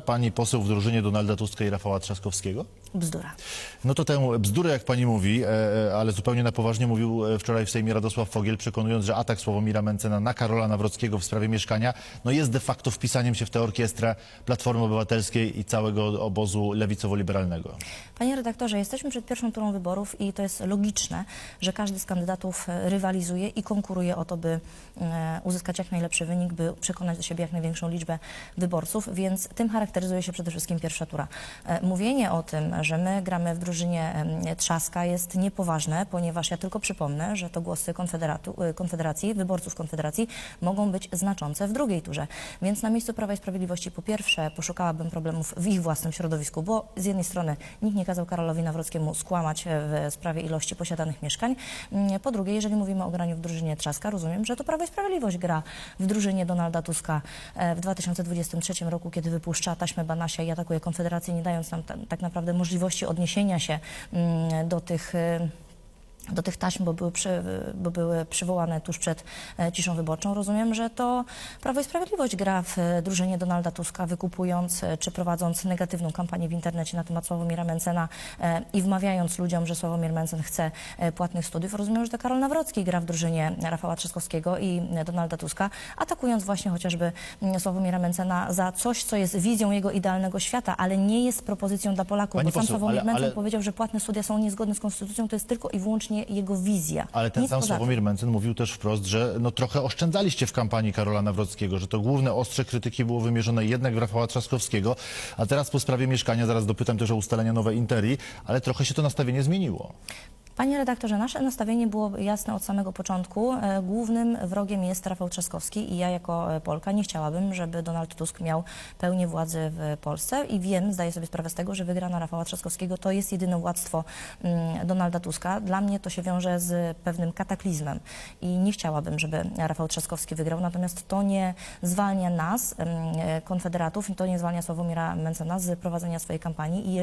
pani poseł w drużynie Donalda Tuska i Rafała Trzaskowskiego? Bzdura. No to tę bzdurę, jak pani mówi, e, e, ale zupełnie na poważnie mówił e, wczoraj w Sejmie Radosław Fogiel, przekonując, że atak Sławomira Mencena na Karola Nawrockiego w sprawie mieszkania no jest de facto wpisaniem się w tę orkiestrę Platformy Obywatelskiej i całego obozu lewicowo-liberalnego. Panie redaktorze, jesteśmy przed pierwszą turą wyborów i to jest logiczne, że każdy z kandydatów rywalizuje i konkuruje o to, by uzyskać jak najlepszy wynik, by przekonać do siebie jak największą liczbę wyborców, więc tym charakteryzuje się przede wszystkim pierwsza tura. Mówienie o tym, że my gramy w drużynie Trzaska jest niepoważne, ponieważ ja tylko przypomnę, że to głosy e, Konfederacji, wyborców Konfederacji mogą być znaczące w drugiej turze. Więc na miejscu Prawa i Sprawiedliwości po pierwsze poszukałabym problemów w ich własnym środowisku, bo z jednej strony nikt nie kazał Karolowi Nawrockiemu skłamać e, w sprawie ilości posiadanych mieszkań. Mm, Po drugie, jeżeli mówimy o graniu w drużynie Trzaska, rozumiem, że to Prawo i Sprawiedliwość gra w drużynie Donalda Tuska e, w 2023 roku, kiedy wypuszcza taśmę Banasia i atakuje Konfederację, nie dając nam ta, tak naprawdę możliwości odniesienia się mm, do tych e, do tych taśm, bo były, przy, bo były przywołane tuż przed e, ciszą wyborczą. Rozumiem, że to Prawo i Sprawiedliwość gra w e, drużynie Donalda Tuska, wykupując e, czy prowadząc negatywną kampanię w internecie na temat Sławomira Mencena i wmawiając ludziom, że Sławomir Mencen chce płatnych studiów. Rozumiem, że to Karol Nawrocki gra w drużynie Rafała Trzaskowskiego i Donalda Tuska, atakując właśnie chociażby mm, Sławomira Mencena za coś, co jest wizją jego idealnego świata, ale nie jest propozycją dla Polaków, Pani bo sam poseł, Sławomir ale- Mencen ale- powiedział, że płatne studia są niezgodne z konstytucją, to jest tylko i wyłącznie jego wizja. Ale ten Nic sam. Sławomir Mencen mówił też wprost, że no trochę oszczędzaliście w kampanii Karola Nawrockiego, że to główne ostrze krytyki było wymierzone jednak w Rafała Trzaskowskiego, a teraz po sprawie mieszkania, zaraz dopytam też o ustalenia nowe Interi, ale trochę się to nastawienie zmieniło. Panie redaktorze, nasze nastawienie było jasne od samego początku. E, Głównym wrogiem jest Rafał Trzaskowski i ja jako e, Polka nie chciałabym, żeby Donald Tusk miał pełnię władzy w Polsce i wiem, zdaję sobie sprawę z tego, że wygrana Rafała Trzaskowskiego to jest jedyne władztwo mm, Donalda Tuska. Dla mnie to się wiąże z pewnym kataklizmem i nie chciałabym, żeby Rafał Trzaskowski wygrał, natomiast to nie zwalnia nas, em, e, konfederatów, to nie zwalnia Sławomira Mencena z prowadzenia swojej kampanii i jeżeli